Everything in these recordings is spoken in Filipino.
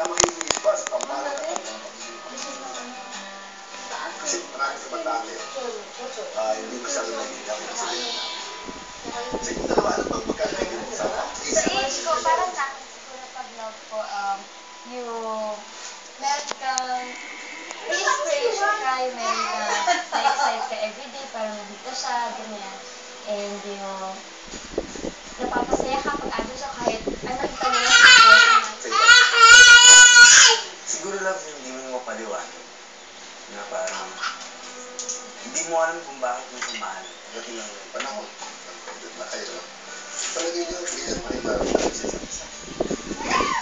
na makikinig pa sa tambalan at ang Kasi marami sa batate, ah, hindi masyado nagiging ako sa kanila. Sa inyo dalawa, ano bang magkakainin mo sa Sa age ko, parang sa akin siguro pag love ko, um, yung meron kang may inspiration ka, yung meron ka na-excite ka everyday para magdito siya, ganyan. And yung napapasaya ka pag ando siya kahit ano nakita mo lang sa situation na. Siguro love hindi mo mapaliwanag na parang hindi mo alam kung bakit mo siya mahal. Pagdating ng panahon, nagpagdad na kayo, palagay niyo, ganyan pa rin tayo sa isa.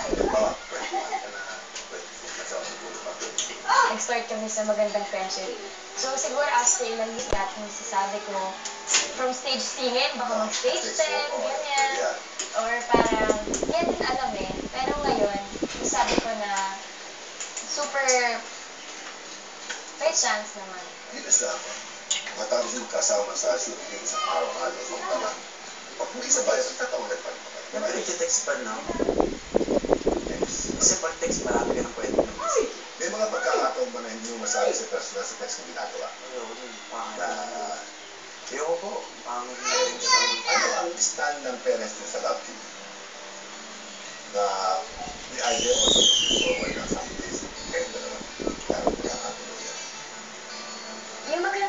Halimbawa, 21 ka na, 24 ka sa siguro pa 20. Nag-start kami sa magandang friendship. So siguro after ilang years natin masasabi ko, from stage singing, baka mag-stage 10, ganyan. Or parang, hindi natin alam eh. Pero ngayon, sabi ko na super may chance naman. Hindi na siya ako. Matapos yung kasama sa shooting sa araw-araw ng taman. Pag may isa ba, tatawagan pa rin. Pero nag-text pa no? Kasi pag text marami ka ng pwede mag-isip. May mga pagkakataon ba na hindi mo masabi sa personal sa text kung ginagawa? Din. Pangit. Na Ayoko po. Na siya. ano ang stand ng parents nyo sa love team? Na the idea of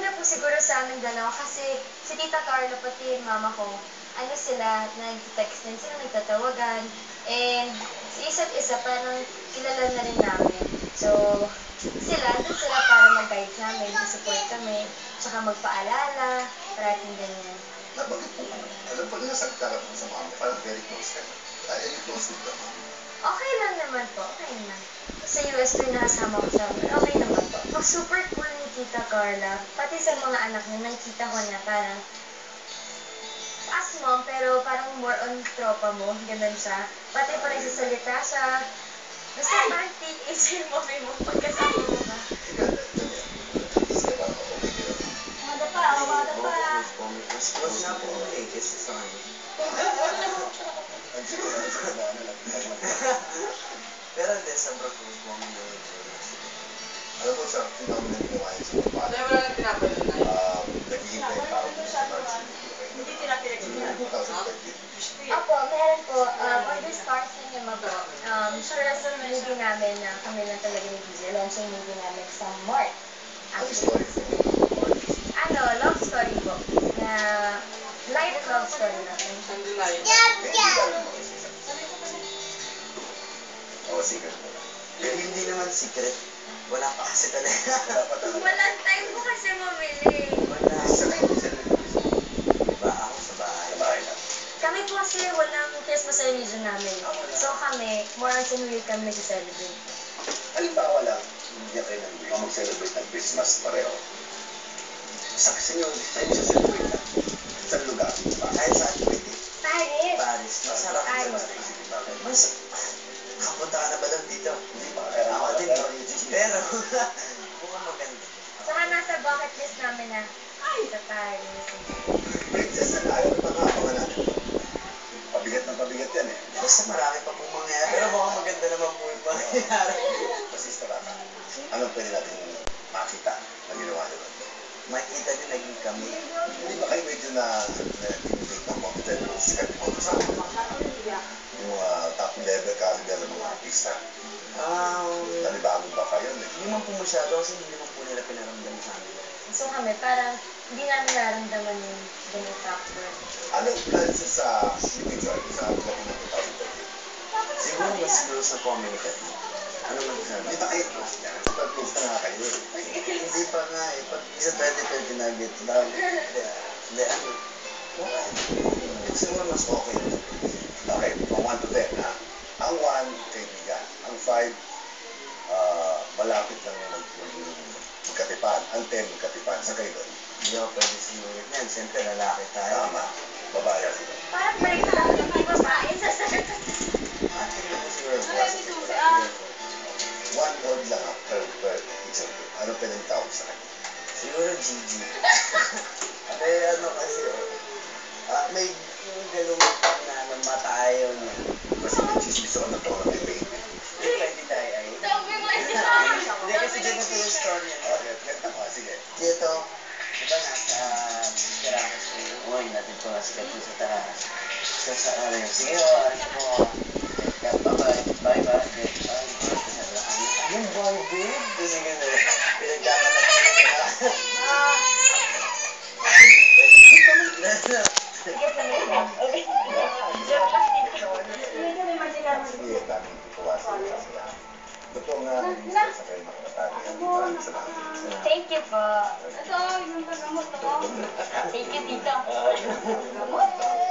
Maganda po siguro sa amin dalawa kasi si Tita Carla pati yung mama ko, ano sila, nag-text din sila, nagtatawagan. And sa isa't isa, parang kilala na rin namin. So, sila, doon sila para mag-guide namin, support kami, tsaka magpaalala, parating ganyan. Nabanggit mo, alam ko na nagkarap mo sa mama, parang very close ka Okay lang naman po, okay naman. Sa US po nakasama ko siya, okay naman po. Pag super cool ni Tita Carla, pati sa mga anak niya, nakita ko na parang as mom, pero parang more on tropa mo, ganun siya. Pati pa nagsasalita siya. Basta parang teenage yung mommy mo pagkasama Pero hindi, sobrang close po kami ng Alam mo sa phenomenon ng niya sa mga Dahil wala nang tinapay na um, naghihintay pa ako sa March. Hindi tinapay Siguro 2013. Apo, meron po. Um, on the Star Cinema po. Um, first movie namin na kami lang talaga ni DJ. Launching movie namin sa March. Ang Actually, story for ano, love story po. Na light love story namin. Sandalay. Oo, secret mo lang. Eh, hindi naman secret. Wala pa kasi talaga. Talaga. Walang time po kasi mamili. Wala. Isa kayo celebrate. Diba ako sa bahay. Sa bahay lang. Kami po kasi walang Christmas religion namin. So kami, more on sa New Year kami nag-celebrate. Halimbawa lang, hindi kayo nag o mag-celebrate ng Christmas pareho. Sa kasi nyo, sa inyo sa celebrate na. Sa lugar. Kahit saan pwede. Paris! Paris. Masarap naman. Mas, kapunta ka na ba lang dito? Hindi pa kaya Ako din. pero mukhang maganda. Saka nasa bucket list namin na, ay, sa Paris. Princess na tayo, nagpakapangan natin. Pabigat na pabigat yan eh. Basta marami pa pong mangyayari. Pero mukhang maganda naman po yung pangyayari. Basista Raka, anong pwede natin makita na ginawa nyo? Makita niyo naging kami. Hindi ba kayo medyo na dahil kung sikat mo sa akin? Yung masyado kasi hindi naman po nila pinaramdam sa amin. So kami, parang hindi namin nararamdaman yung ganun factor. Anong plans nyo sa future sa pagdating ng 2013? Siguro mas close na po kami ni Katy. Ano man sabi? ba kayo close niya? Super close na nga kayo eh. Hindi pa nga eh. Pag isa 2020 na get lang. Hindi, ano. Okay. Siguro mas okay. Okay, from 1 to 10 ha. Ang 1, kaibigan. Ang 5, uh, malapit magkatipan. Ang 10, magkatipan. Sa kayo doon. Hindi ako pwede sinulit niyan. Siyempre, lalaki tayo. Tama. Babae ako doon. Parang balik sa akin, hindi ba ba? Yung sasagot. Ate, ko siguro. One word lang ha, per, per of you. Ano pwedeng tawag sa kanya? Siguro Gigi. Eh, ano kasi, oh. Ah, may yung galungan na namatayo niya. Kasi may chismis ako na to natin ito nga sikat sa taas. So, sa ano yun, sige o, alis mo. Bye bye, bye bye, bye bye. Yung boy, babe. Kasi gano'n, pinagkakalat ko na sa Ah, taas. sige, tuloy lang. Okay. Joke lang dito. Sige, dami iwasan kasi ah, Totoo nga, nag-i-stress sa kayo mga kapatid. Maraming salamat. Thank you po. Ito, yung paggamot ko. Thank you, tito. Gamot.